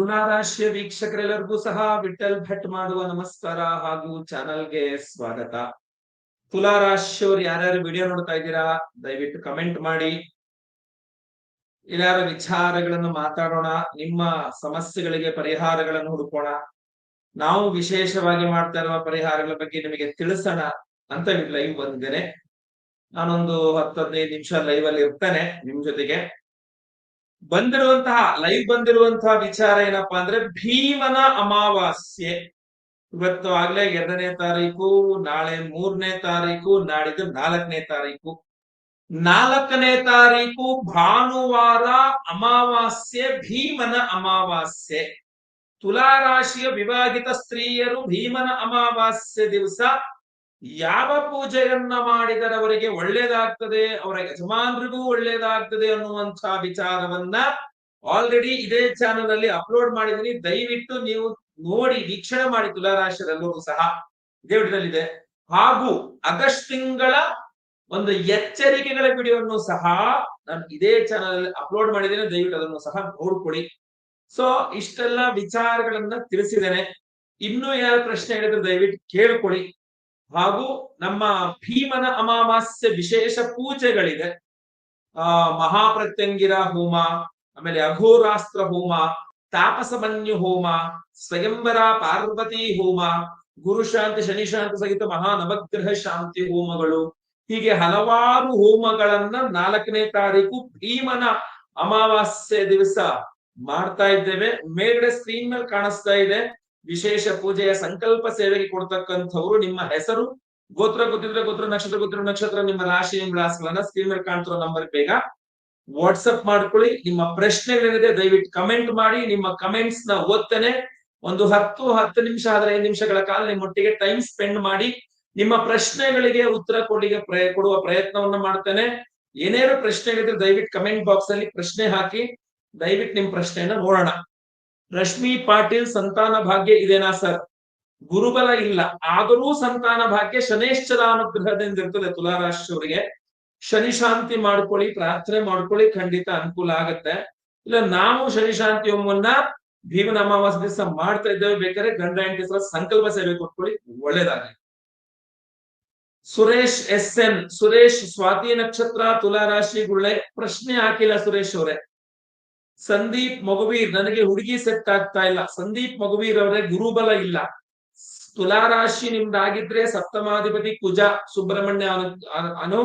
ತುಲಾರಾಶಿಯ ವೀಕ್ಷಕರೆಲ್ಲರಿಗೂ ಸಹ ವಿಠಲ್ ಭಟ್ ಮಾಡುವ ನಮಸ್ಕಾರ ಹಾಗೂ ಚಾನಲ್ಗೆ ಸ್ವಾಗತ. ತುಲಾರಾಶಿಯವ್ರು ಯಾರ್ಯಾರು ವಿಡಿಯೋ ನೋಡ್ತಾ ಇದ್ದೀರಾ, ದಯವಿಟ್ಟು ಕಮೆಂಟ್ ಮಾಡಿ. ಇಲ್ಲಾರ ವಿಚಾರಗಳನ್ನು ಮಾತಾಡೋಣ, ನಿಮ್ಮ ಸಮಸ್ಯೆಗಳಿಗೆ ಪರಿಹಾರಗಳನ್ನು ಹುಡುಕೋಣ. ನಾವು ವಿಶೇಷವಾಗಿ ಮಾಡ್ತಾ ಇರುವ ಪರಿಹಾರಗಳ ಬಗ್ಗೆ ನಿಮಗೆ ತಿಳಿಸೋಣ ಅಂತ ಲೈವ್ ಬಂದಿದ್ದೇನೆ ನಾನೊಂದು ಹತ್ತು ಹದಿನೈದು ನಿಮಿಷ ಲೈವ್ ಅಲ್ಲಿ ಇರ್ತೇನೆ ನಿಮ್ ಜೊತೆಗೆ. ಬಂದಿರುವಂತಹ ಲೈವ್ ಬಂದಿರುವಂತಹ ವಿಚಾರ ಏನಪ್ಪಾ ಅಂದ್ರೆ ಭೀಮನ ಅಮಾವಾಸ್ಯೆ. ಇವತ್ತು ಆಗ್ಲೇ ಎರಡನೇ ತಾರೀಕು, ನಾಳೆ ಮೂರನೇ ತಾರೀಕು, ನಾಡಿದ್ದು ನಾಲ್ಕನೇ ತಾರೀಕು. ನಾಲ್ಕನೇ ತಾರೀಕು ಭಾನುವಾರ ಅಮಾವಾಸ್ಯೆ, ಭೀಮನ ಅಮಾವಾಸ್ಯೆ. ತುಲಾರಾಶಿಯ ವಿವಾಹಿತ ಸ್ತ್ರೀಯರು ಭೀಮನ ಅಮಾವಾಸ್ಯೆ ದಿವಸ ಯಾವ ಪೂಜೆಯನ್ನ ಮಾಡಿದರೆ ಅವರಿಗೆ ಒಳ್ಳೇದಾಗ್ತದೆ, ಅವರ ಯಜಮಾನರಿಗೂ ಒಳ್ಳೇದಾಗ್ತದೆ ಅನ್ನುವಂತಹ ವಿಚಾರವನ್ನ ಆಲ್ರೆಡಿ ಇದೇ ಚಾನಲ್ ಅಲ್ಲಿ ಅಪ್ಲೋಡ್ ಮಾಡಿದೀನಿ ದಯವಿಟ್ಟು ನೀವು ನೋಡಿ, ವೀಕ್ಷಣೆ ಮಾಡಿ ತುಲಾರಾಶಿಯರೆಲ್ಲರೂ ಸಹ ಇದೇ. ಹಾಗೂ ಆಗಸ್ಟ್ ತಿಂಗಳ ಒಂದು ಎಚ್ಚರಿಕೆಗಳ ವಿಡಿಯೋವನ್ನು ಸಹ ನಾನು ಇದೇ ಚಾನಲ್ ಅಲ್ಲಿ ಅಪ್ಲೋಡ್ ಮಾಡಿದ್ದೇನೆ. ದಯವಿಟ್ಟು ಅದನ್ನು ಸಹ ನೋಡ್ಕೊಡಿ. ಸೊ ಇಷ್ಟೆಲ್ಲ ವಿಚಾರಗಳನ್ನ ತಿಳಿಸಿದ್ದೇನೆ. ಇನ್ನೂ ಏನಾದ್ರು ಪ್ರಶ್ನೆ ಹೇಳಿದ್ರೆ ದಯವಿಟ್ಟು ಕೇಳ್ಕೊಳ್ಳಿ ಹಾಗೂ ನಮ್ಮ ಭೀಮನ ಅಮಾವಾಸ್ಯೆ ವಿಶೇಷ ಪೂಜೆಗಳಿದೆ. ಆ, ಮಹಾಪ್ರತ್ಯಂಗಿರ ಹೋಮ, ಆಮೇಲೆ ಅಘೋರಾಸ್ತ್ರ ಹೋಮ, ತಾಪಸಮನ್ಯು ಹೋಮ, ಸ್ವಯಂವರ ಪಾರ್ವತಿ ಹೋಮ ಗುರುಶಾಂತಿ ಶನಿಶಾಂತಿ ಸಹಿತ ಮಹಾ ನವಗ್ರಹ ಶಾಂತಿ ಹೋಮಗಳು. ಹೀಗೆ ಹಲವಾರು ಹೋಮಗಳನ್ನ ನಾಲ್ಕನೇ ತಾರೀಕು ಭೀಮನ ಅಮಾವಾಸ್ಯೆ ದಿವಸ ಮಾಡ್ತಾ ಇದ್ದೇವೆ. ಮೇಲ್ಗಡೆ ಸ್ಕ್ರೀನ್ ಮೇಲೆ ಕಾಣಿಸ್ತಾ ಇದೆ. ವಿಶೇಷ ಪೂಜೆಯ ಸಂಕಲ್ಪ ಸೇವೆಗೆ ಕೊಡ್ತಕ್ಕಂಥವ್ರು ನಿಮ್ಮ ಹೆಸರು, ಗೋತ್ರ ಗೊತ್ತಿದ್ರೆ ಗೋತ್ರ, ನಕ್ಷತ್ರ ಗೊತ್ತಿರೋ ನಕ್ಷತ್ರ, ನಿಮ್ಮ ರಾಶಿ, ನಿಮ್ಮ ರಾಶಿಗಳನ್ನ ಸ್ಕ್ರೀನ್ ಮೇಲೆ ಕಾಣ್ತಿರೋ ನಂಬರ್ ಬೇಗ ವಾಟ್ಸಪ್ ಮಾಡ್ಕೊಳ್ಳಿ. ನಿಮ್ಮ ಪ್ರಶ್ನೆಗಳೇನಿದೆ ದಯವಿಟ್ಟು ಕಮೆಂಟ್ ಮಾಡಿ. ನಿಮ್ಮ ಕಮೆಂಟ್ಸ್ನ ಓದ್ತೇನೆ. ಒಂದು ಹತ್ತು ಹತ್ತು ನಿಮಿಷ ಆದ್ರೆ ಐದು ನಿಮಿಷಗಳ ಕಾಲ ನಿಮ್ಮೊಟ್ಟಿಗೆ ಟೈಮ್ ಸ್ಪೆಂಡ್ ಮಾಡಿ. ನಿಮ್ಮ ಪ್ರಶ್ನೆಗಳಿಗೆ ಉತ್ತರ ಕೊಡಿಗೆ ಪ್ರಯ, ಕೊಡುವ ಪ್ರಯತ್ನವನ್ನ ಮಾಡ್ತೇನೆ. ಏನೇನು ಪ್ರಶ್ನೆಗಳಿದ್ರೆ ದಯವಿಟ್ಟು ಕಮೆಂಟ್ ಬಾಕ್ಸ್ ಅಲ್ಲಿ ಪ್ರಶ್ನೆ ಹಾಕಿ. ದಯವಿಟ್ಟು ನಿಮ್ ಪ್ರಶ್ನೆಯನ್ನ ನೋಡೋಣ. ರಶ್ಮಿ ಪಾಟೀಲ್ ಸಂತಾನ ಭಾಗ್ಯ ಇದೇನಾ ಸರ್? ಗುರುಬಲ ಇಲ್ಲ. ಆದರೂ ಸಂತಾನ ಭಾಗ್ಯ ಶನೇಶ್ವರ ಅನುಗ್ರಹದಿಂದ ಇರ್ತದೆ ತುಲಾರಾಶಿಯವರಿಗೆ. ಶನಿ ಶಾಂತಿ ಮಾಡ್ಕೊಳ್ಳಿ, ಪ್ರಾರ್ಥನೆ ಮಾಡ್ಕೊಳ್ಳಿ, ಖಂಡಿತ ಅನುಕೂಲ ಆಗತ್ತೆ. ಇಲ್ಲ, ನಾವು ಶನಿ ಶಾಂತಿ ಹೋಮವನ್ನ ಭೀಮನ ಅಮಾವಾಸ್ಯ ದಿವಸ ಮಾಡ್ತಾ ಇದ್ದೇವೆ. ಬೇಕಾದ್ರೆ ಗಂಡ ಹೆಂಡತಿ ಸಹ ಸಂಕಲ್ಪ ಸೇವೆ ಕೊಟ್ಕೊಳ್ಳಿ. ಒಳ್ಳೇದಾಗಲಿ. ಸುರೇಶ್ ಎಸ್ ಎನ್, ಸುರೇಶ್ ಸ್ವಾತಿ ನಕ್ಷತ್ರ, ತುಲಾರಾಶಿ ಗುಳ್ಳೆ. ಪ್ರಶ್ನೆ ಹಾಕಿಲ್ಲ ಸುರೇಶ್ ಅವರೇ. ಸಂದೀಪ್ ಮಗುವೀರ್, ನನಗೆ ಹುಡುಗಿ ಸೆಟ್ ಆಗ್ತಾ ಇಲ್ಲ. ಸಂದೀಪ್ ಮಗುವೀರ್ ಅವರೇ ಗುರುಬಲ ಇಲ್ಲ. ತುಲಾರಾಶಿ ನಿಮ್ದಾಗಿದ್ರೆ ಸಪ್ತಮಾಧಿಪತಿ ಕುಜ ಸುಬ್ರಹ್ಮಣ್ಯ ಅನು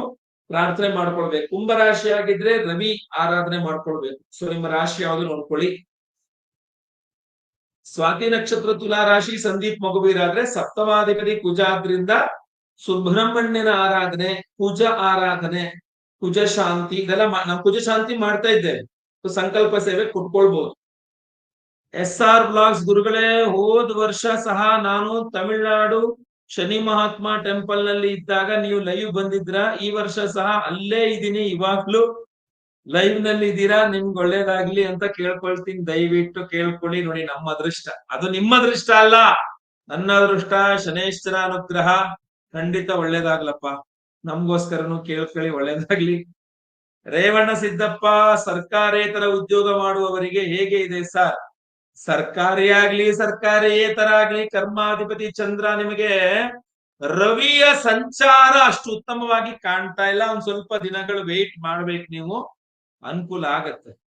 ಪ್ರಾರ್ಥನೆ ಮಾಡ್ಕೊಳ್ಬೇಕು. ಕುಂಭರಾಶಿ ಆಗಿದ್ರೆ ರವಿ ಆರಾಧನೆ ಮಾಡ್ಕೊಳ್ಬೇಕು. ಸೊ ನಿಮ್ಮ ರಾಶಿ ಯಾವುದು ನೋಡ್ಕೊಳ್ಳಿ. ಸ್ವಾತಿ ನಕ್ಷತ್ರ ತುಲಾರಾಶಿ ಸಂದೀಪ್ ಮಗುವೀರ್ ಆದ್ರೆ ಸಪ್ತಮಾಧಿಪತಿ ಕುಜ ಆದ್ರಿಂದ ಸುಬ್ರಹ್ಮಣ್ಯನ ಆರಾಧನೆ, ಕುಜ ಆರಾಧನೆ, ಕುಜ ಶಾಂತಿ, ಇದೆಲ್ಲ ನಾವು ಕುಜ ಶಾಂತಿ ಮಾಡ್ತಾ ಇದ್ದೇವೆ. ಸಂಕಲ್ಪ ಸೇವೆ ಕೊಟ್ಕೊಳ್ಬಹುದು ಎಸ್ ಆರ್ ಬ್ಲಾಗ್ಸ್ ಗುರುಗಳೇ ಹೋದ್ ವರ್ಷ ಸಹ ನಾನು ತಮಿಳ್ನಾಡು ಶನಿ ಮಹಾತ್ಮ ಟೆಂಪಲ್ನಲ್ಲಿ ಇದ್ದಾಗ ನೀವು ಲೈವ್ ಬಂದಿದ್ರ? ಈ ವರ್ಷ ಸಹ ಅಲ್ಲೇ ಇದ್ದೀನಿ, ಇವಾಗ್ಲೂ ಲೈವ್ನಲ್ಲಿ ಇದ್ದೀರಾ? ನಿಮ್ಗೆ ಒಳ್ಳೇದಾಗ್ಲಿ ಅಂತ ಕೇಳ್ಕೊಳ್ತೀನಿ. ದಯವಿಟ್ಟು ಕೇಳ್ಕೊಳ್ಳಿ ನೋಡಿ ನಮ್ಮ ಅದೃಷ್ಟ. ಅದು ನಿಮ್ಮ ಅದೃಷ್ಟ ಅಲ್ಲ. ನನ್ನ ಅದೃಷ್ಟ ಶನೇಶ್ವರ ಅನುಗ್ರಹ. ಖಂಡಿತ ಒಳ್ಳೇದಾಗ್ಲಪ್ಪ. ನಮ್ಗೋಸ್ಕರನು ಕೇಳ್ಕೊಳ್ಳಿ, ಒಳ್ಳೇದಾಗ್ಲಿ. ರೇವಣ್ಣ ಸಿದ್ದಪ್ಪ ಸರ್ಕಾರೇತರ ಉದ್ಯೋಗ ಮಾಡುವವರಿಗೆ ಹೇಗೆ ಇದೆ ಸರ್? ಸರ್ಕಾರಿ ಆಗ್ಲಿ, ಸರ್ಕಾರೇತರ ಆಗ್ಲಿ, ಕರ್ಮಾಧಿಪತಿ ಚಂದ್ರ ನಿಮಗೆ ರವಿಯ ಸಂಚಾರ ಅಷ್ಟು ಉತ್ತಮವಾಗಿ ಕಾಣ್ತಾ ಇಲ್ಲ. ಒಂದ್ ಸ್ವಲ್ಪ ದಿನಗಳು ವೆಯ್ಟ್ ಮಾಡ್ಬೇಕು ನೀವು. ಅನುಕೂಲ ಆಗತ್ತೆ.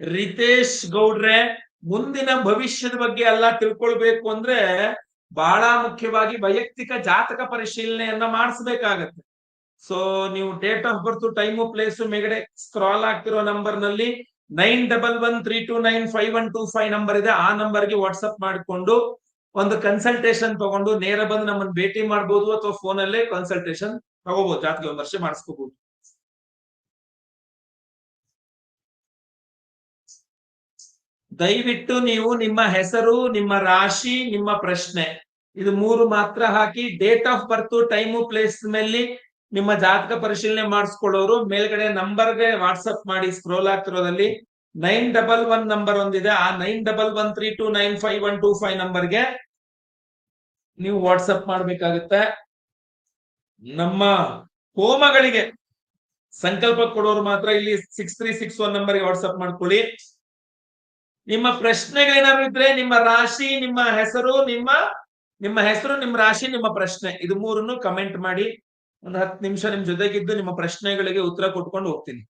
ರಿತೇಶ್ ಗೌಡ್ರೆ, ಮುಂದಿನ ಭವಿಷ್ಯದ ಬಗ್ಗೆ ಎಲ್ಲ ತಿಳ್ಕೊಳ್ಬೇಕು ಅಂದ್ರೆ ಬಹಳ ಮುಖ್ಯವಾಗಿ ವೈಯಕ್ತಿಕ ಜಾತಕ ಪರಿಶೀಲನೆಯನ್ನ ಮಾಡಿಸ್ಬೇಕಾಗತ್ತೆ. ಸೊ ನೀವು date of birth time place ಮೇಗಡೆ scroll ಆಗ್ತಿರೋ ನಂಬರ್ನಲ್ಲಿ nine double one three two nine five one two five number ಇದೆ. ಆ ನಂಬರ್ಗೆ ವಾಟ್ಸ್ಆಪ್ ಮಾಡಿಕೊಂಡು ಒಂದು ಕನ್ಸಲ್ಟೇಷನ್ ತಗೊಂಡು ನೇರ ಬಂದು ನಮ್ಮನ್ನ ಭೇಟಿ ಮಾಡಬಹುದು ಅಥವಾ ಫೋನ್ ಅಲ್ಲೇ ಕನ್ಸಲ್ಟೇಷನ್ ತಗೋಬಹುದು ಜಾತಕ ವಿಮರ್ಶೆ ಮಾಡಿಸ್ಕೋಬಹುದು ದಯವಿಟ್ಟು ನೀವು ನಿಮ್ಮ ಹೆಸರು, ನಿಮ್ಮ ರಾಶಿ, ನಿಮ್ಮ ಪ್ರಶ್ನೆ. ಇದು ಮೂರು ಮಾತ್ರ ಹಾಕಿ date of birth time place ಮೇಲೆ ನಿಮ್ಮ ಜಾತಕ ಪರಿಶೀಲನೆ ಮಾಡಿಸ್ಕೊಳ್ಳೋರು, ಮೇಲ್ಗಡೆ ನಂಬರ್ಗೆ ವಾಟ್ಸಪ್ ಮಾಡಿ ಸ್ಕ್ರೋಲ್ ಆಗ್ತಿರೋದಲ್ಲಿ ನೈನ್ ಡಬಲ್ ಒನ್ ನಂಬರ್ ಒಂದಿದೆ. ಆ nine double one three two nine five one two five ನಂಬರ್ಗೆ ನೀವು ವಾಟ್ಸಪ್ ಮಾಡ್ಬೇಕಾಗುತ್ತೆ. ನಮ್ಮ ಹೋಮಗಳಿಗೆ ಸಂಕಲ್ಪ ಕೊಡೋರು ಮಾತ್ರ ಇಲ್ಲಿ ಸಿಕ್ಸ್ ತ್ರೀ ಸಿಕ್ಸ್ ಒನ್ ನಂಬರ್ಗೆ ವಾಟ್ಸ್ಆಪ್ ಮಾಡ್ಕೊಳ್ಳಿ. ನಿಮ್ಮ ಪ್ರಶ್ನೆಗಳೇನಾದ್ರು ಇದ್ರೆ ನಿಮ್ಮ ರಾಶಿ, ನಿಮ್ಮ ಹೆಸರು, ನಿಮ್ಮ ನಿಮ್ಮ ಹೆಸರು, ನಿಮ್ಮ ರಾಶಿ, ನಿಮ್ಮ ಪ್ರಶ್ನೆ. ಇದು ಮೂರನ್ನು ಕಮೆಂಟ್ ಮಾಡಿ. ಒಂದು ಹತ್ತು ನಿಮಿಷ ನಿಮ್ ಜೊತೆಗಿದ್ದು ನಿಮ್ಮ ಪ್ರಶ್ನೆಗಳಿಗೆ ಉತ್ತರ ಕೊಟ್ಕೊಂಡು ಹೋಗ್ತೀನಿ.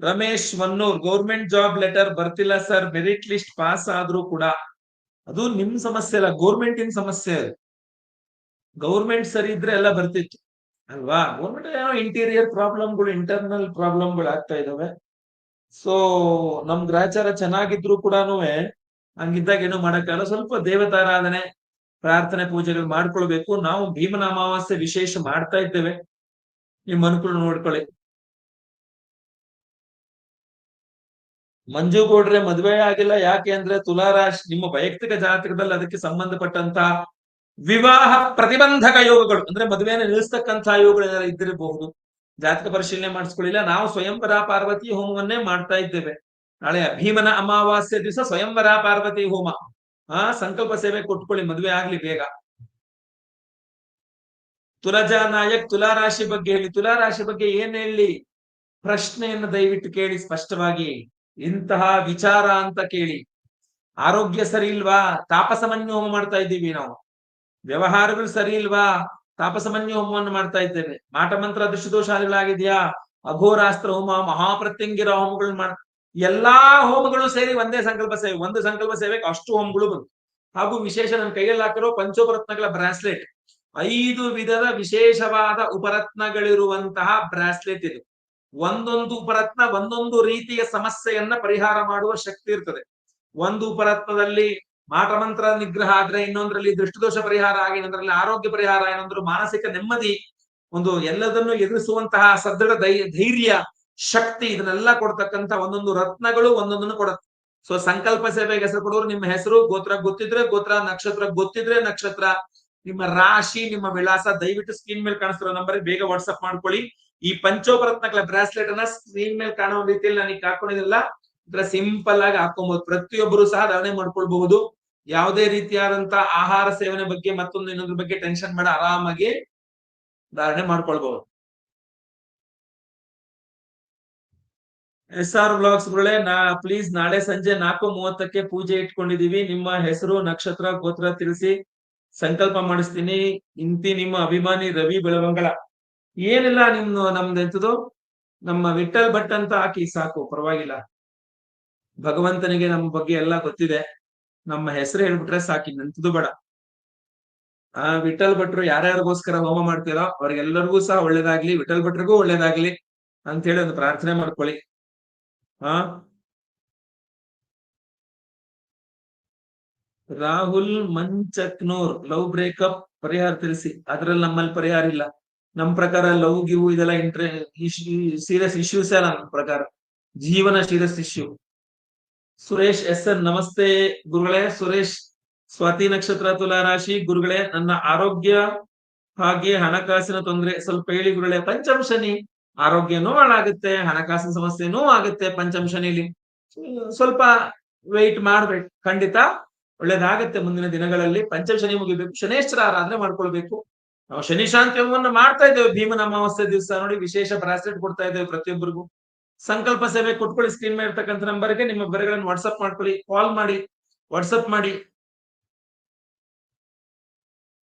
Ramesh Mannur government job letter ಬರ್ತಿಲ್ಲ ಸರ್ ಮೆರಿಟ್ ಲಿಸ್ಟ್ ಪಾಸ್ ಆದ್ರೂ ಕೂಡ. ಅದು ನಿಮ್ ಸಮಸ್ಯೆ ಅಲ್ಲ ಗೌರ್ಮೆಂಟ್ ಇನ್ ಸಮಸ್ಯೆ ಅದು. ಗೌರ್ಮೆಂಟ್ ಸರಿ ಇದ್ರೆ ಎಲ್ಲ ಬರ್ತಿತ್ತು. ಅಲ್ವಾ? ಗೌರ್ಮೆಂಟ್ ಏನೋ ಇಂಟೀರಿಯರ್ ಪ್ರಾಬ್ಲಮ್ಗಳು ಇಂಟರ್ನಲ್ ಪ್ರಾಬ್ಲಮ್ಗಳು ಆಗ್ತಾ ಇದಾವೆ. ಸೊ ನಮ್ ಗ್ರಹಚಾರ ಚೆನ್ನಾಗಿದ್ರು ಕೂಡ ಹಂಗಿದ್ದಾಗ ಏನು ಮಾಡಕ್ಕಾಗಲ್ಲ ಸ್ವಲ್ಪ ದೇವತಾರಾಧನೆ, ಪ್ರಾರ್ಥನೆ ಪೂಜೆಗಳು ಮಾಡ್ಕೊಳ್ಬೇಕು. ನಾವು ಭೀಮನ ಅಮಾವಾಸ್ಯೆ ವಿಶೇಷ ಮಾಡ್ತಾ ಇದ್ದೇವೆ. ನಿಮ್ ಅನುಕೂಲ ನೋಡ್ಕೊಳ್ಳಿ. ಮಂಜುಗೌಡ್ರೆ ಮದುವೆ ಆಗಿಲ್ಲ. ಯಾಕೆ ಅಂದ್ರೆ ತುಲಾರಾಶಿ ನಿಮ್ಮ ವೈಯಕ್ತಿಕ ಜಾತಕದಲ್ಲಿ ಅದಕ್ಕೆ ಸಂಬಂಧಪಟ್ಟಂತ ವಿವಾಹ ಪ್ರತಿಬಂಧಕ ಯೋಗಗಳು. ಅಂದ್ರೆ ಮದುವೆಯನ್ನು ನಿಲ್ಲಿಸ್ತಕ್ಕಂತಹ ಯೋಗಗಳು ಇದ್ದಿರಬಹುದು. ಜಾತಕ ಪರಿಶೀಲನೆ ಮಾಡಿಸ್ಕೊಳ್ಳಿಲ್ಲ. ನಾವು ಸ್ವಯಂವರ ಪಾರ್ವತಿ ಹೋಮವನ್ನೇ ಮಾಡ್ತಾ ಇದ್ದೇವೆ. ನಾಳೆ ಭೀಮನ ಅಮಾವಾಸ್ಯೆ ದಿವಸ ಸ್ವಯಂವರ ಪಾರ್ವತಿ ಹೋಮ. ಆ, ಸಂಕಲ್ಪ ಸೇವೆ ಕೊಟ್ಕೊಳ್ಳಿ, ಮದುವೆ ಆಗ್ಲಿ ಬೇಗ. ತುಲಜಾ ನಾಯಕ್, ತುಲಾರಾಶಿ ಬಗ್ಗೆ ಹೇಳಿ. ತುಲಾರಾಶಿ ಬಗ್ಗೆ ಏನ್ ಹೇಳಿ? ಪ್ರಶ್ನೆಯನ್ನು ದಯವಿಟ್ಟು ಕೇಳಿ, ಸ್ಪಷ್ಟವಾಗಿ. ಇಂತಹ ವಿಚಾರ ಅಂತ ಕೇಳಿ. ಆರೋಗ್ಯ ಸರಿ ಇಲ್ವಾ? ತಾಪಸಮನ್ಯ ಹೋಮ ಮಾಡ್ತಾ ಇದ್ದೀವಿ ನಾವು. ವ್ಯವಹಾರಗಳು ಸರಿ ಇಲ್ವಾ? ತಾಪಸಮನ್ಯ ಹೋಮವನ್ನು ಮಾಡ್ತಾ ಇದ್ದೇವೆ ಮಾಟ ಮಂತ್ರ ದೃಷ್ಟಿದೋಷಾದಿಗಳಾಗಿದೆಯಾ? ಅಘೋರಾಸ್ತ್ರ, ಹೋಮ, ಮಹಾಪ್ರತ್ಯಂಗಿರ ಹೋಮಗಳು ಮಾಡ, ಎಲ್ಲಾ ಹೋಮಗಳು ಸೇರಿ ಒಂದೇ ಸಂಕಲ್ಪ ಸೇವೆ, ಒಂದು ಸಂಕಲ್ಪ ಸೇವೆಗೆ ಅಷ್ಟು ಹೋಮಗಳು ಬಂತು. ಹಾಗೂ ವಿಶೇಷ ನನ್ನ ಕೈಯಲ್ಲಿ ಹಾಕಿರೋ ಪಂಚೋಪರತ್ನಗಳ ಬ್ರಾಸ್ಲೆಟ್. ಐದು ವಿಧದ ವಿಶೇಷವಾದ ಉಪರತ್ನಗಳಿರುವಂತಹ ಬ್ರಾಸ್ಲೆಟ್ ಇದು. ಒಂದೊಂದು ಉಪರತ್ನ ಒಂದೊಂದು ರೀತಿಯ ಸಮಸ್ಯೆಯನ್ನ ಪರಿಹಾರ ಮಾಡುವ ಶಕ್ತಿ ಇರ್ತದೆ. ಒಂದು ಉಪರತ್ನದಲ್ಲಿ ಮಾಟಮಂತ್ರ ನಿಗ್ರಹ ಆದ್ರೆ ಇನ್ನೊಂದ್ರಲ್ಲಿ ದೃಷ್ಟಿದೋಷ ಪರಿಹಾರ ಆಗಿ ಇನ್ನೊಂದ್ರಲ್ಲಿ ಆರೋಗ್ಯ ಪರಿಹಾರ ಏನೊಂದ್ರು ಮಾನಸಿಕ ನೆಮ್ಮದಿ, ಒಂದು ಎಲ್ಲದನ್ನು ಎದುರಿಸುವಂತಹ ಸದೃಢ ಧೈ, ಧೈರ್ಯ, ಶಕ್ತಿ ಇದನ್ನೆಲ್ಲ ಕೊಡ್ತಕ್ಕಂತ ಒಂದೊಂದು ರತ್ನಗಳು ಒಂದೊಂದನ್ನು ಕೊಡುತ್ತೆ. ಸೊ ಸಂಕಲ್ಪ ಸೇವೆಗೆ ಹೆಸರು ಕೊಡೋರು ನಿಮ್ಮ ಹೆಸರು, ಗೋತ್ರ ಗೊತ್ತಿದ್ರೆ ಗೋತ್ರ, ನಕ್ಷತ್ರ ಗೊತ್ತಿದ್ರೆ ನಕ್ಷತ್ರ. ನಿಮ್ಮ ರಾಶಿ, ನಿಮ್ಮ ವಿಳಾಸ, ದಯವಿಟ್ಟು ಸ್ಕ್ರೀನ್ ಮೇಲೆ ಕಾಣಿಸ್ತಿರೋ ನಂಬರ್ ಬೇಗ ವಾಟ್ಸ್ಆಪ್ ಮಾಡ್ಕೊಳ್ಳಿ. ಈ ಪಂಚೋಪರತ್ನಗಳ ಬ್ರಾಸ್ಲೆಟ್ ಅನ್ನ ಸ್ಕ್ರೀನ್ ಮೇಲೆ ಕಾಣುವ ರೀತಿಯಲ್ಲಿ ನನಗೆ ಹಾಕೊಂಡಿದಿಲ್ಲ ಇದ್ರ ಸಿಂಪಲ್ ಆಗಿ ಹಾಕೊಬಹುದು ಪ್ರತಿಯೊಬ್ಬರು ಸಹ ಧಾರಣೆ ಮಾಡ್ಕೊಳ್ಬಹುದು. ಯಾವುದೇ ರೀತಿಯಾದಂತ ಆಹಾರ ಸೇವನೆ ಬಗ್ಗೆ ಮತ್ತೊಂದು ಇನ್ನೊಂದ್ರ ಬಗ್ಗೆ ಟೆನ್ಷನ್ ಮಾಡಿ ಆರಾಮಾಗಿ ಧಾರಣೆ ಮಾಡ್ಕೊಳ್ಬಹುದು. ಎಸ್ ಆರ್ ಬ್ಲಾಗ್ಸ್ ನಾ ಪ್ಲೀಸ್ ನಾಳೆ ಸಂಜೆ ನಾಲ್ಕು ಮೂವತ್ತಕ್ಕೆ ಪೂಜೆ ಇಟ್ಕೊಂಡಿದೀವಿ. ನಿಮ್ಮ ಹೆಸರು, ನಕ್ಷತ್ರ, ಗೋತ್ರ ತಿಳಿಸಿ ಸಂಕಲ್ಪ ಮಾಡಿಸ್ತೀನಿ. ಇಂತಿ ನಿಮ್ಮ ಅಭಿಮಾನಿ ರವಿ ಬೆಳವಂಗಳ ಏನಿಲ್ಲ ನಿಮ್ ನಮ್ದು ಎಂತದು? ನಮ್ಮ ವಿಠಲ್ ಭಟ್ ಅಂತ ಹಾಕಿ ಸಾಕು, ಪರವಾಗಿಲ್ಲ. ಭಗವಂತನಿಗೆ ನಮ್ಮ ಬಗ್ಗೆ ಎಲ್ಲ ಗೊತ್ತಿದೆ. ನಮ್ಮ ಹೆಸರು ಹೇಳ್ಬಿಟ್ರೆ ಸಾಕಿ ನಂತದು ಬೇಡ. ಆ ವಿಠಲ್ ಭಟ್ರು ಯಾರ್ಯಾರಿಗೋಸ್ಕರ ಹೋಮ ಮಾಡ್ತೀರೋ ಅವ್ರಿಗೆಲ್ಲರಿಗೂ ಸಹ ಒಳ್ಳೇದಾಗ್ಲಿ, ವಿಠಲ್ ಭಟ್ರಿಗೂ ಒಳ್ಳೇದಾಗ್ಲಿ ಅಂತ ಹೇಳಿ ಒಂದು ಪ್ರಾರ್ಥನೆ ಮಾಡ್ಕೊಳ್ಳಿ. ಹಾ ರಾಹುಲ್ ಮಂಚಕ್ನೂರ್, ಲವ್ ಬ್ರೇಕಪ್ ಪರಿಹಾರ ತಿಳಿಸಿ. ಅದ್ರಲ್ಲಿ ನಮ್ಮಲ್ಲಿ ಪರಿಹಾರ ಇಲ್ಲ. ನಮ್ ಪ್ರಕಾರ ಲವ್, ಗಿವ್ ಇದೆಲ್ಲ ಇಂಟ್ರೆ ಸೀರಿಯಸ್ ಇಶ್ಯೂಸ್ ಅಲ್ಲ ನಮ್ ಪ್ರಕಾರ. ಜೀವನ serious issue Suresh S N, ನಮಸ್ತೆ ಗುರುಗಳೇ. ಸುರೇಶ್, ಸ್ವಾತಿ ನಕ್ಷತ್ರ ತುಲಾ ರಾಶಿ. ಗುರುಗಳೇ, ನನ್ನ ಆರೋಗ್ಯ ಹಾಗೆ ಹಣಕಾಸಿನ ತೊಂದರೆ, ಸ್ವಲ್ಪ ಹೇಳಿ ಗುರುಗಳೇ. ಪಂಚಮ ಶನಿ ಆರೋಗ್ಯನೂ ಹಾಳಾಗುತ್ತೆ ಹಣಕಾಸಿನ ಸಮಸ್ಯೆನೂ ಆಗುತ್ತೆ ಪಂಚಮ ಶನಿಲಿ ಸ್ವಲ್ಪ ವೆಯ್ಟ್ ಮಾಡ್ಬೇಕು. ಖಂಡಿತ ಒಳ್ಳೇದಾಗತ್ತೆ ಮುಂದಿನ ದಿನಗಳಲ್ಲಿ. ಪಂಚಮ ಶನಿ ಮುಗಿಬೇಕು. ಶನೇಶ್ವರ ಆರಾಧನೆ ಮಾಡ್ಕೊಳ್ಬೇಕು. ನಾವು ಶನಿ ಶಾಂತಿ ಮಾಡ್ತಾ ಇದ್ದೇವೆ. ಭೀಮನ ಅಮಾವಾಸ್ಯೆ ದಿವಸ ನೋಡಿ ವಿಶೇಷ ಬ್ರಾಸ್ಲೆಟ್ ಕೊಡ್ತಾ ಇದ್ದೇವೆ ಪ್ರತಿಯೊಬ್ಬರಿಗೂ. ಸಂಕಲ್ಪ ಸೇವೆ ಕೊಟ್ಕೊಳ್ಳಿ ಸ್ಕ್ರೀನ್ ಮೇಲೆ ಇರ್ತಕ್ಕಂಥ ನಂಬರ್ಗೆ ನಿಮ್ಮ ವಿವರಗಳನ್ನು ವಾಟ್ಸ್ಆಪ್ ಮಾಡ್ಕೊಳ್ಳಿ ಕಾಲ್ ಮಾಡಿ ವಾಟ್ಸಪ್ ಮಾಡಿ.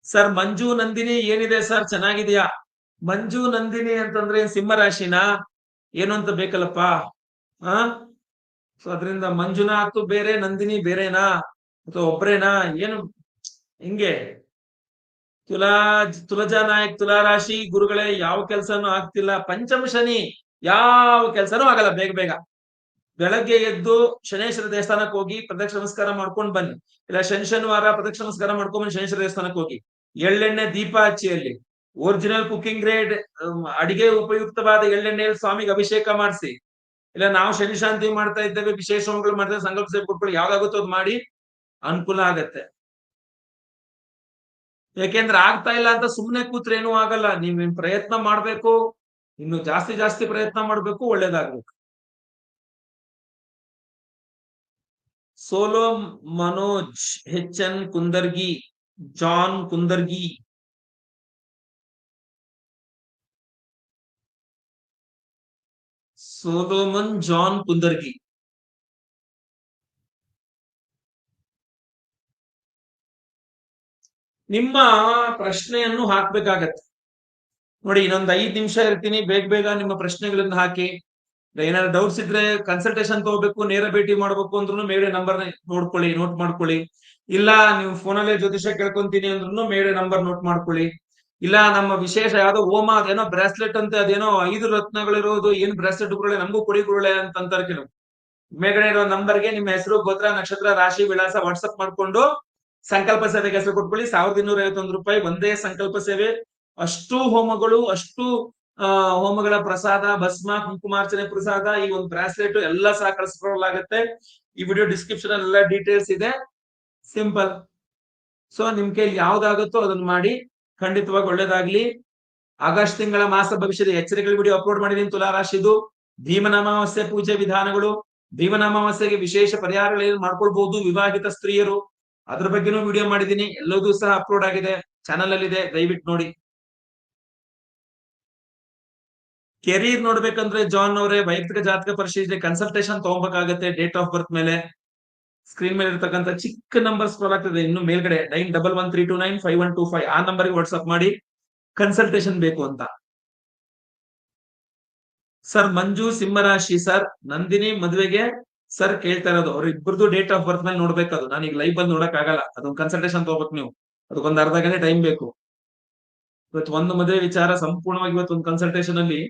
ಸರ್ ಮಂಜು ನಂದಿನಿ ಏನಿದೆ ಸರ್ ಚೆನ್ನಾಗಿದೆಯಾ? ಮಂಜು ನಂದಿನಿ ಅಂತಂದ್ರೆ ಸಿಂಹ ರಾಶಿನಾ? ಏನು ಅಂತ ಬೇಕಲ್ಲಪ್ಪ? ಆ? ಸೊ ಅದರಿಂದ ಮಂಜುನಾಥ್ ಬೇರೆ, ನಂದಿನಿ ಬೇರೆನಾ? ಅಥವಾ ಒಬ್ರೇನಾ? ಏನು, ಹಿಂಗೆ. ತುಲಾ, ತುಲಜಾ ನಾಯಕ್, ತುಲಾ ರಾಶಿ, ಗುರುಗಳೇ, ಯಾವ ಕೆಲಸನೂ ಆಗ್ತಿಲ್ಲ. ಪಂಚಮ ಶನಿ. ಯಾವ ಕೆಲಸನೂ ಆಗಲ್ಲ, ಬೇಗ ಬೇಗ. ಬೆಳಗ್ಗೆ ಎದ್ದು ಶನೇಶ್ವರ ದೇವಸ್ಥಾನಕ್ಕೆ ಹೋಗಿ ಪ್ರದಕ್ಷಿಣ ನಮಸ್ಕಾರ ಮಾಡ್ಕೊಂಡು ಬನ್ನಿ. ಇಲ್ಲ, ಶನಿ ಶನಿವಾರ ಪ್ರದಕ್ಷಿಣ ನಮಸ್ಕಾರ ಮಾಡ್ಕೊಂಡ್ ಬನ್ನಿ ಶನೇಶ್ವರ ದೇವಸ್ಥಾನಕ್ಕೆ ಹೋಗಿ. ಎಳ್ಳೆಣ್ಣೆ ದೀಪ ಹಚ್ಚಿ ಅಲ್ಲಿ. ಒರಿಜಿನಲ್ ಕುಕಿಂಗ್ ಗ್ರೇಡ್ ಅಡಿಗೆ ಉಪಯುಕ್ತವಾದ ಎಳ್ಳೆಣ್ಣೆಯಲ್ಲಿ ಸ್ವಾಮಿಗೆ ಅಭಿಷೇಕ ಮಾಡಿಸಿ. ಇಲ್ಲ, ನಾವು ಶನಿ ಶಾಂತಿ ಮಾಡ್ತಾ ಇದ್ದೇವೆ, ವಿಶೇಷ ಹೋಮಗಳು ಮಾಡ್ತೇವೆ, ಸಂಕಲ್ಪ ಸೇವೆ ಕೊಟ್ಕೊಳ್ಳಿ ಯಾವ್ದಾಗುತ್ತೋ ಅದು ಮಾಡಿ ಅನುಕೂಲ ಆಗತ್ತೆ. ಯಾಕೆಂದ್ರೆ ಆಗ್ತಾ ಇಲ್ಲ ಅಂತ ಸುಮ್ಮನೆ ಕೂತ್ರೆ ಏನೂ ಆಗಲ್ಲ. ನೀವ್ ಪ್ರಯತ್ನ ಮಾಡ್ಬೇಕು? ಇನ್ನು ಜಾಸ್ತಿ ಜಾಸ್ತಿ ಪ್ರಯತ್ನ ಮಾಡಬೇಕು, ಒಳ್ಳೇದಾಗ್ಬೇಕು. Solomon H N Kundargi, John Kundargi. Solomon, John Kundargi. ನಿಮ್ಮ ಪ್ರಶ್ನೆಯನ್ನು ಹಾಕ್ಬೇಕಾಗತ್ತೆ. ನೋಡಿ, ಇನ್ನೊಂದ್ ಐದ್ ನಿಮಿಷ ಇರ್ತೀನಿ. ಬೇಗ ಬೇಗ ನಿಮ್ಮ ಪ್ರಶ್ನೆಗಳನ್ನ ಹಾಕಿ. ಏನಾದ್ರು ಡೌಟ್ಸ್ ಇದ್ರೆ ಕನ್ಸಲ್ಟೇಷನ್ ತಗೋಬೇಕು, ನೇರ ಭೇಟಿ ಮಾಡ್ಬೇಕು ಅಂದ್ರೂ ಮೇಡೆ ನಂಬರ್ ನೋಡ್ಕೊಳ್ಳಿ ನೋಟ್ ಮಾಡ್ಕೊಳ್ಳಿ. ಇಲ್ಲ, ನೀವು ಫೋನಲ್ಲೇ ಜ್ಯೋತಿಷ ಕೇಳ್ಕೊಂತೀನಿ ಅಂದ್ರೂ ಮೇಡೆ ನಂಬರ್ ನೋಟ್ ಮಾಡ್ಕೊಳ್ಳಿ. ಇಲ್ಲ, ನಮ್ಮ ವಿಶೇಷ ಯಾವ್ದೋ ಓಮ ಅದೇನೋ ಬ್ರಾಸ್ಲೆಟ್ ಅಂತ, ಅದೇನೋ ಐದು ರತ್ನಗಳಿರೋದು, ಏನ್ ಬ್ರಾಸ್ಲೆಟ್ ಗುರುಳೆ ನಮಗೂ ಕೊಡಿ ಗುರುಳೆ ಅಂತ ಅಂತಾರೆ ಮೇಲ್ಗಡೆ ಇರೋ ನಂಬರ್ಗೆ ನಿಮ್ಮ ಹೆಸರು, ಗೋತ್ರ, ನಕ್ಷತ್ರ, ರಾಶಿ, ವಿಳಾಸ ವಾಟ್ಸ್ಆಪ್ ಮಾಡ್ಕೊಂಡು ಸಂಕಲ್ಪ ಸೇವೆಗೆ ಹೆಸರು ಕೊಟ್ಕೊಳ್ಳಿ. ಸಾವಿರದ ಇನ್ನೂರ ಐವತ್ತೊಂದು ರೂಪಾಯಿ ಒಂದೇ ಸಂಕಲ್ಪ ಸೇವೆ. ಅಷ್ಟು ಹೋಮಗಳು, ಅಷ್ಟು ಹೋಮಗಳ ಪ್ರಸಾದ, ಭಸ್ಮ, ಕುಂಕುಮಾರ್ಚನೆ ಪ್ರಸಾದ, ಈ ಒಂದು ಬ್ರಾಸ್ಲೆಟ್ ಎಲ್ಲ ಸಹ ಕಳಿಸ್ಕೊಡಲಾಗತ್ತೆ. ಈ ವಿಡಿಯೋ ಡಿಸ್ಕ್ರಿಪ್ಷನ್ ಎಲ್ಲ ಡೀಟೇಲ್ಸ್ ಇದೆ. ಸಿಂಪಲ್ ಸೊ ನಿಮ್ ಕೈಲಿ ಯಾವ್ದಾಗುತ್ತೋ ಅದನ್ನ ಮಾಡಿ, ಖಂಡಿತವಾಗಿ ಒಳ್ಳೇದಾಗ್ಲಿ. ಆಗಸ್ಟ್ ತಿಂಗಳ ಮಾಸ ಭವಿಷ್ಯದ ಎಚ್ಚರಿಕೆಗಳ ವಿಡಿಯೋ ಅಪ್ಲೋಡ್ ಮಾಡಿದೀನಿ ತುಲಾ ರಾಶಿದು ಭೀಮನ ಅಮಾವಾಸ್ಯೆ ಪೂಜೆ ವಿಧಾನಗಳು. ಭೀಮನ ಅಮಾವಾಸ್ಯೆಗೆ ವಿಶೇಷ ಪರಿಹಾರಗಳೇನು ಮಾಡ್ಕೊಳ್ಬಹುದು ವಿವಾಹಿತ ಸ್ತ್ರೀಯರು. ಅದ್ರ ಬಗ್ಗೆನೂ ವಿಡಿಯೋ ಮಾಡಿದೀನಿ ಎಲ್ಲದೂ ಸಹ ಅಪ್ಲೋಡ್ ಆಗಿದೆ. ಚಾನಲ್ ಅಲ್ಲಿ ಇದೆ ದಯವಿಟ್ಟು ನೋಡಿ. ಕೆರಿಯರ್ ನೋಡ್ಬೇಕಂದ್ರೆ ಜಾನ್ ಅವರೇ ವೈಯಕ್ತಿಕ ಜಾತಕ ಪರಿಶೀಲನೆ ಕನ್ಸಲ್ಟೇಷನ್ ತಗೋಬೇಕಾಗತ್ತೆ ಡೇಟ್ ಆಫ್ ಬರ್ತ್ ಮೇಲೆ. ಸ್ಕ್ರೀನ್ ಮೇಲೆ ಇರ್ತಕ್ಕಂಥ ಚಿಕ್ಕ ನಂಬರ್ ಸ್ಕ್ರಾಲ್ ಆಗ್ತದೆ, ಇನ್ನು ಮೇಲ್ಗಡೆ nine double one three two nine five one two five ಆ ನಂಬರ್ಗೆ ವಾಟ್ಸ್ಆಪ್ ಮಾಡಿ ಕನ್ಸಲ್ಟೇಷನ್ ಬೇಕು ಅಂತ. ಸರ್ ಮಂಜು ಸಿಂಹರಾಶಿ ಸರ್ ನಂದಿನಿ ಮದುವೆಗೆ ಸರ್ ಕೇಳ್ತಾ ಇರೋದು ಅವ್ರ ಇಬ್ಬರದು ಡೇಟ್ ಆಫ್ ಬರ್ತ್ ಮೇಲೆ ನೋಡ್ಬೇಕದು. ನಾನು ಈಗ ಲೈವ್ ಬಂದು ನೋಡಕ್ ಆಗಲ್ಲ. ಅದೊಂದು ಕನ್ಸಲ್ಟೇಷನ್ ತಗೋಬೇಕು ನೀವು. ಅದಕ್ಕೊಂದು ಅರ್ಧ ಗಂಟೆ ಟೈಮ್ ಬೇಕು. ಇವತ್ತು ಒಂದು ಮದುವೆ ವಿಚಾರ ಸಂಪೂರ್ಣವಾಗಿ ಇವತ್ತು ಒಂದು ಕನ್ಸಲ್ಟೇಷನ್ ಅಲ್ಲಿ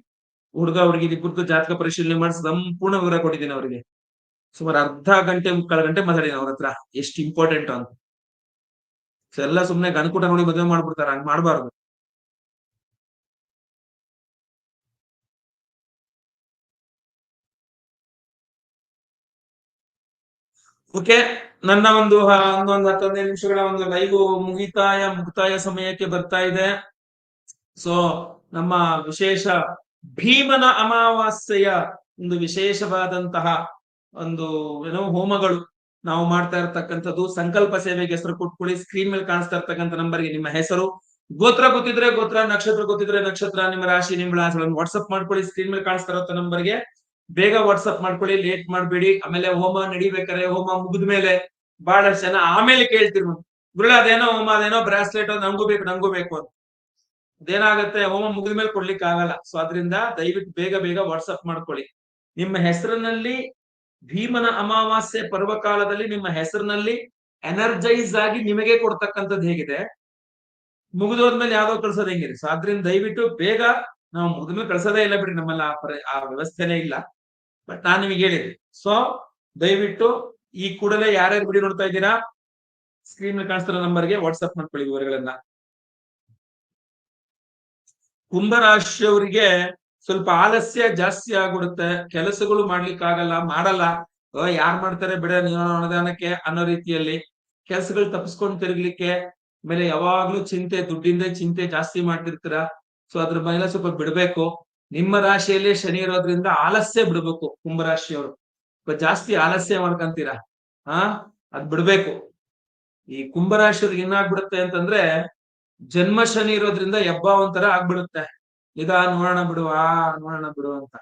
ಹುಡುಗ ಹುಡುಗಿ ಕುರಿತು ಜಾತಕ ಪರಿಶೀಲನೆ ಮಾಡಿ ಸಂಪೂರ್ಣ ವಿವರ ಕೊಟ್ಟಿದ್ದೀನಿ ಅವರಿಗೆ. ಸುಮಾರು ಅರ್ಧ ಗಂಟೆ, ಮುಕ್ಕಾಲು ಗಂಟೆ ಮಾತಾಡಿದ್ದೀನಿ ಅವ್ರ ಹತ್ರ. ಎಷ್ಟು ಇಂಪಾರ್ಟೆಂಟ್ ಅಂತ. ಎಲ್ಲ ಸುಮ್ನೆ ಗನ್ಕೂಟ ನೋಡಿ ಮದುವೆ ಮಾಡ್ಬಿಡ್ತಾರ. ಹಂಗ್ ಮಾಡ್ಬಾರ್ದು. ಓಕೆ, ನನ್ನ ಒಂದು ಒಂದೊಂದು ಹತ್ತೊಂದೈದು ನಿಮಿಷಗಳ ಒಂದು ಲೈವ್ ಮುಗಿತಾಯ, ಮುಕ್ತಾಯ ಸಮಯಕ್ಕೆ ಬರ್ತಾ ಇದೆ. ಸೊ ನಮ್ಮ ವಿಶೇಷ ಭೀಮನ ಅಮಾವಾಸ್ಯೆಯ ಒಂದು ವಿಶೇಷವಾದಂತಹ ಒಂದು ಏನೋ ಹೋಮಗಳು ನಾವು ಮಾಡ್ತಾ ಇರ್ತಕ್ಕಂಥದ್ದು. ಸಂಕಲ್ಪ ಸೇವೆಗೆ ಹೆಸರು ಕೊಟ್ಕೊಳ್ಳಿ ಸ್ಕ್ರೀನ್ ಮೇಲೆ ಕಾಣಿಸ್ತಾ ಇರ್ತಕ್ಕಂಥ ನಂಬರ್ಗೆ ನಿಮ್ಮ ಹೆಸರು. ಗೋತ್ರ ಗೊತ್ತಿದ್ರೆ ಗೋತ್ರ, ನಕ್ಷತ್ರ ಗೊತ್ತಿದ್ರೆ ನಕ್ಷತ್ರ, ನಿಮ್ಮ ರಾಶಿ, ನಿಮ್ಮ ವಿಳಾಸಗಳನ್ನು ವಾಟ್ಸಪ್ ಮಾಡ್ಕೊಳ್ಳಿ ಸ್ಕ್ರೀನ್ ಮೇಲೆ ಕಾಣಿಸ್ತಾ ಇರೋ ನಂಬರ್ಗೆ. ಬೇಗ ವಾಟ್ಸಪ್ ಮಾಡ್ಕೊಳ್ಳಿ ಲೇಟ್ ಮಾಡಬೇಡಿ. ಆಮೇಲೆ ಹೋಮ ನಡಿಬೇಕಾರೆ ಹೋಮ ಮುಗಿದ ಮೇಲೆ ಬಹಳಷ್ಟು ಜನ ಆಮೇಲೆ ಕೇಳ್ತಿರ್ಬೋದು ಗುರುಳ, ಅದೇನೋ ಹೋಮ, ಅದೇನೋ ಬ್ರಾಸ್ಲೆಟ್ ನಂಗೂ ಬೇಕು ನಂಗೂ ಬೇಕು ಅಂತ. ಅದೇನಾಗತ್ತೆ ಹೋಮ ಮುಗಿದ ಮೇಲೆ ಕೊಡ್ಲಿಕ್ಕೆ ಆಗಲ್ಲ. ಸೊ ಅದರಿಂದ ದಯವಿಟ್ಟು ಬೇಗ ಬೇಗ ವಾಟ್ಸಪ್ ಮಾಡ್ಕೊಳ್ಳಿ. ನಿಮ್ಮ ಹೆಸರಿನಲ್ಲಿ ಭೀಮನ ಅಮಾವಾಸ್ಯೆ ಪರ್ವಕಾಲದಲ್ಲಿ ನಿಮ್ಮ ಹೆಸರಿನಲ್ಲಿ ಎನರ್ಜೈಸ್ ಆಗಿ ನಿಮಗೆ ಕೊಡ್ತಕ್ಕಂಥದ್ದು ಹೇಗಿದೆ? ಮುಗಿದೋದ್ಮೇಲೆ ಯಾವ್ದೋ ಕಳ್ಸೋದು ಹೆಂಗಿದೆ ಸೊ ಅದ್ರಿಂದ ದಯವಿಟ್ಟು ಬೇಗ ನಾವು ಮುಗಿದ್ಮೇಲೆ ಕಳ್ಸೋದೇ ಇಲ್ಲ ಬಿಡಿ ನಮ್ಮಲ್ಲಿ ಆ ಆ ವ್ಯವಸ್ಥೆನೇ ಇಲ್ಲ. ಬಟ್ ನಾನು ನಿಮಗೆ ಹೇಳಿದೆ. ಸೊ ದಯವಿಟ್ಟು ಈ ಕೂಡಲೇ ಯಾರ್ಯಾರು ಬಿಡಿ ನೋಡ್ತಾ ಇದ್ದೀರಾ? ಸ್ಕ್ರೀನ್ ಕಾಣಿಸ್ತಿರೋ ನಂಬರ್ಗೆ ವಾಟ್ಸ್ಆಪ್ ಮಾಡ್ಕೊಳ್ಳಿ ವಿವರಗಳನ್ನ. ಕುಂಭರಾಶಿಯವರಿಗೆ ಸ್ವಲ್ಪ ಆಲಸ್ಯ ಜಾಸ್ತಿ ಆಗ್ಬಿಡುತ್ತೆ. ಕೆಲಸಗಳು ಮಾಡ್ಲಿಕ್ಕೆ ಆಗಲ್ಲ ಮಾಡಲ್ಲ ಯಾರ್ ಮಾಡ್ತಾರೆ ಬಿಡ ಅನುದಾನಕ್ಕೆ ಅನ್ನೋ ರೀತಿಯಲ್ಲಿ ಕೆಲಸಗಳು ತಪ್ಪಿಸ್ಕೊಂಡು ತಿರುಗ್ಲಿಕ್ಕೆ ಆಮೇಲೆ ಯಾವಾಗ್ಲೂ ಚಿಂತೆ, ದುಡ್ಡಿಂದ ಚಿಂತೆ ಜಾಸ್ತಿ ಮಾಡ್ತಿರ್ತೀರ. ಸೊ, ಅದ್ರ ಮೇಲೆ ಸ್ವಲ್ಪ ಬಿಡ್ಬೇಕು. ನಿಮ್ಮ ರಾಶಿಯಲ್ಲಿ ಶನಿ ಇರೋದ್ರಿಂದ ಆಲಸ್ಯ ಬಿಡ್ಬೇಕು ಕುಂಭರಾಶಿಯವರು. ಜಾಸ್ತಿ ಆಲಸ್ಯ ಮಾಡ್ಕಂತೀರಾ? ಹಾ, ಅದ್ ಬಿಡ್ಬೇಕು. ಈ ಕುಂಭರಾಶಿಯವ್ರಿಗೆ ಏನಾಗ್ಬಿಡುತ್ತೆ ಅಂತಂದ್ರೆ ಜನ್ಮ ಶನಿ ಇರೋದ್ರಿಂದ ಹೆಬ್ಬ ಒಂಥರ ಆಗ್ಬಿಡುತ್ತೆ. ಇದಾ ನೋಡೋಣ ಬಿಡು, ಆ ನೋಡೋಣ ಬಿಡು ಅಂತ.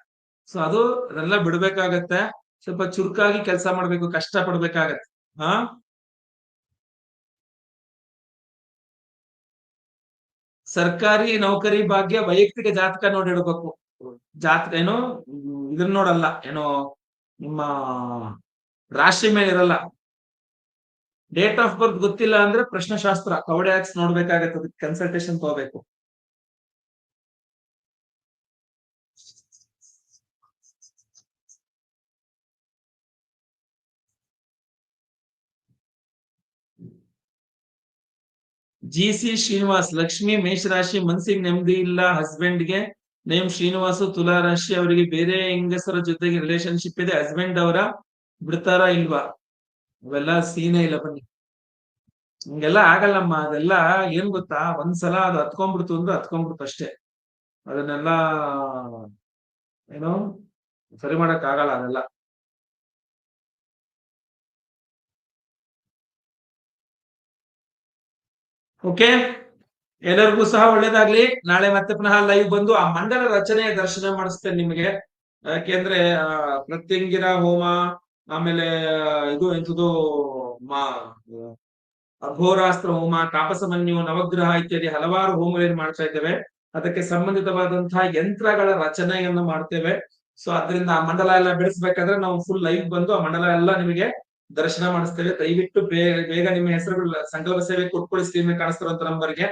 ಸೊ ಅದು ಅದೆಲ್ಲ ಬಿಡ್ಬೇಕಾಗತ್ತೆ. ಸ್ವಲ್ಪ ಚುರುಕಾಗಿ ಕೆಲಸ ಮಾಡ್ಬೇಕು, ಕಷ್ಟ ಪಡ್ಬೇಕಾಗತ್ತೆ. ಹಾ? ಸರ್ಕಾರಿ ನೌಕರಿ ಭಾಗ್ಯ ವೈಯಕ್ತಿಕ ಜಾತಕ ನೋಡಿಡ್ಬೇಕು ಜಾತಕ ಏನು, ಇದನ್ನ ನೋಡಲ್ಲ, ಏನೋ ನಿಮ್ಮ ರಾಶಿ ಮೇಲೆ ಇರಲ್ಲ. ಡೇಟ್ ಆಫ್ ಬರ್ತ್ ಗೊತ್ತಿಲ್ಲ ಅಂದ್ರೆ ಪ್ರಶ್ನಶಾಸ್ತ್ರ ಕವಡೆ ಆಕ್ಸ್ ನೋಡ್ಬೇಕಾಗತ್ತೆ, ಅದಕ್ಕೆ ಕನ್ಸಲ್ಟೇಷನ್ ತಗೋಬೇಕು. ಜಿ ಸಿ ಶ್ರೀನಿವಾಸ್, ಲಕ್ಷ್ಮಿ, ಮೇಷರಾಶಿ, ಮನ್ಸಿಗೆ ನೆಮ್ಮದಿ ಇಲ್ಲ ಹಸ್ಬೆಂಡ್ಗೆ ನೇಮ್ ಶ್ರೀನಿವಾಸು ತುಲಾ ರಾಶಿ ಅವರಿಗೆ ಬೇರೆ ಹೆಂಗಸರ ಜೊತೆಗೆ ರಿಲೇಶನ್ಶಿಪ್ ಇದೆ ಹಸ್ಬೆಂಡ್ ಅವರ ಬಿಡ್ತಾರಾ ಇಲ್ವಾ? ಅವೆಲ್ಲ ಸೀನೇ ಇಲ್ಲ ಬನ್ನಿ. ಹಿಂಗೆಲ್ಲ ಆಗಲ್ಲಮ್ಮ ಅದೆಲ್ಲ ಏನ್ ಗೊತ್ತಾ? ಒಂದ್ಸಲ ಅದು ಹತ್ಕೊಂಡ್ಬಿಡ್ತು ಅಂದ್ರೆ ಹತ್ಕೊಂಡ್ಬಿಡ್ತು ಅಷ್ಟೇ. ಅದನ್ನೆಲ್ಲ ಏನೋ ಸರಿ ಮಾಡಕ್ ಆಗಲ್ಲ ಅದೆಲ್ಲ. ಓಕೆ? ಎಲ್ಲರಿಗೂ ಸಹ ಒಳ್ಳೇದಾಗ್ಲಿ. ನಾಳೆ ಮತ್ತೆ ಪುನಃ ಲೈವ್ ಬಂದು ಆ ಮಂಡಲ ರಚನೆಯ ದರ್ಶನ ಮಾಡಿಸ್ತೇನೆ ನಿಮಗೆ. ಯಾಕೆಂದ್ರೆ ಪ್ರತ್ಯಂಗಿರ ಹೋಮ ಆಮೇಲೆ, ಇದು ಎಂಥದ್ದು ಮಾ ಅಘೋರಾಸ್ತ್ರ ಹೋಮ ತಾಪಸಮನ್ಯು ನವಗ್ರಹ ಇತ್ಯಾದಿ ಹಲವಾರು ಹೋಮಗಳನ್ನು ಮಾಡ್ತಾ ಇದ್ದೇವೆ. ಅದಕ್ಕೆ ಸಂಬಂಧಿತವಾದಂತಹ ಯಂತ್ರಗಳ ರಚನೆಯನ್ನು ಮಾಡ್ತೇವೆ. ಸೊ ಅದರಿಂದ ಆ ಮಂಡಲ ಎಲ್ಲ ಬೆಳೆಸ್ಬೇಕಾದ್ರೆ ನಾವು ಫುಲ್ ಲೈವ್ ಬಂದು ಆ ಮಂಡಲ ಎಲ್ಲ ನಿಮಗೆ ದರ್ಶನ ಮಾಡಿಸ್ತೇವೆ. ದಯವಿಟ್ಟು ಬೇಗ ಬೇಗ ನಿಮ್ಮ ಹೆಸರುಗಳ ಸಂಕಲ್ಪ ಸೇವೆ ಕೊಟ್ಕೊಳ್ಳಿ, ಸ್ಕ್ರೀನ್ ಕಾಣಿಸ್ತಿರುವಂತ ನಂಬರ್ಗೆ.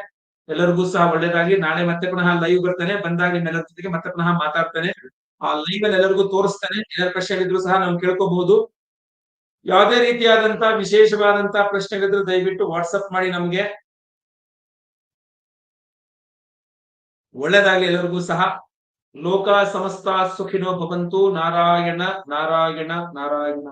ಎಲ್ಲರಿಗೂ ಸಹ ಒಳ್ಳೇದಾಗಿ ನಾಳೆ ಮತ್ತೆ ಪುನಃ ಲೈವ್ ಬರ್ತಾನೆ. ಬಂದಾಗ ನಿಮ್ಮೆಲ್ಲರ ಜೊತೆಗೆ ಮತ್ತೆ ಪುನಃ ಮಾತಾಡ್ತೇನೆ. ಆ ಲೈವ್ ಅಲ್ಲಿ ಎಲ್ಲರಿಗೂ ತೋರಿಸ್ತಾನೆ. ಏನಾದ್ರು ಪ್ರಶ್ನೆಗಳಿದ್ರು ಸಹ ನಾವು ಕೇಳ್ಕೋಬಹುದು. ಯಾವುದೇ ರೀತಿಯಾದಂತಹ ವಿಶೇಷವಾದಂತಹ ಪ್ರಶ್ನೆಗಳಿದ್ರು ದಯವಿಟ್ಟು ವಾಟ್ಸಪ್ ಮಾಡಿ ನಮ್ಗೆ. ಒಳ್ಳೇದಾಗ್ಲಿ ಎಲ್ಲರಿಗೂ ಸಹ. ಲೋಕ ಸಮಸ್ತ ಸುಖಿನೋ ಭವಂತು. ನಾರಾಯಣ ನಾರಾಯಣ ನಾರಾಯಣ.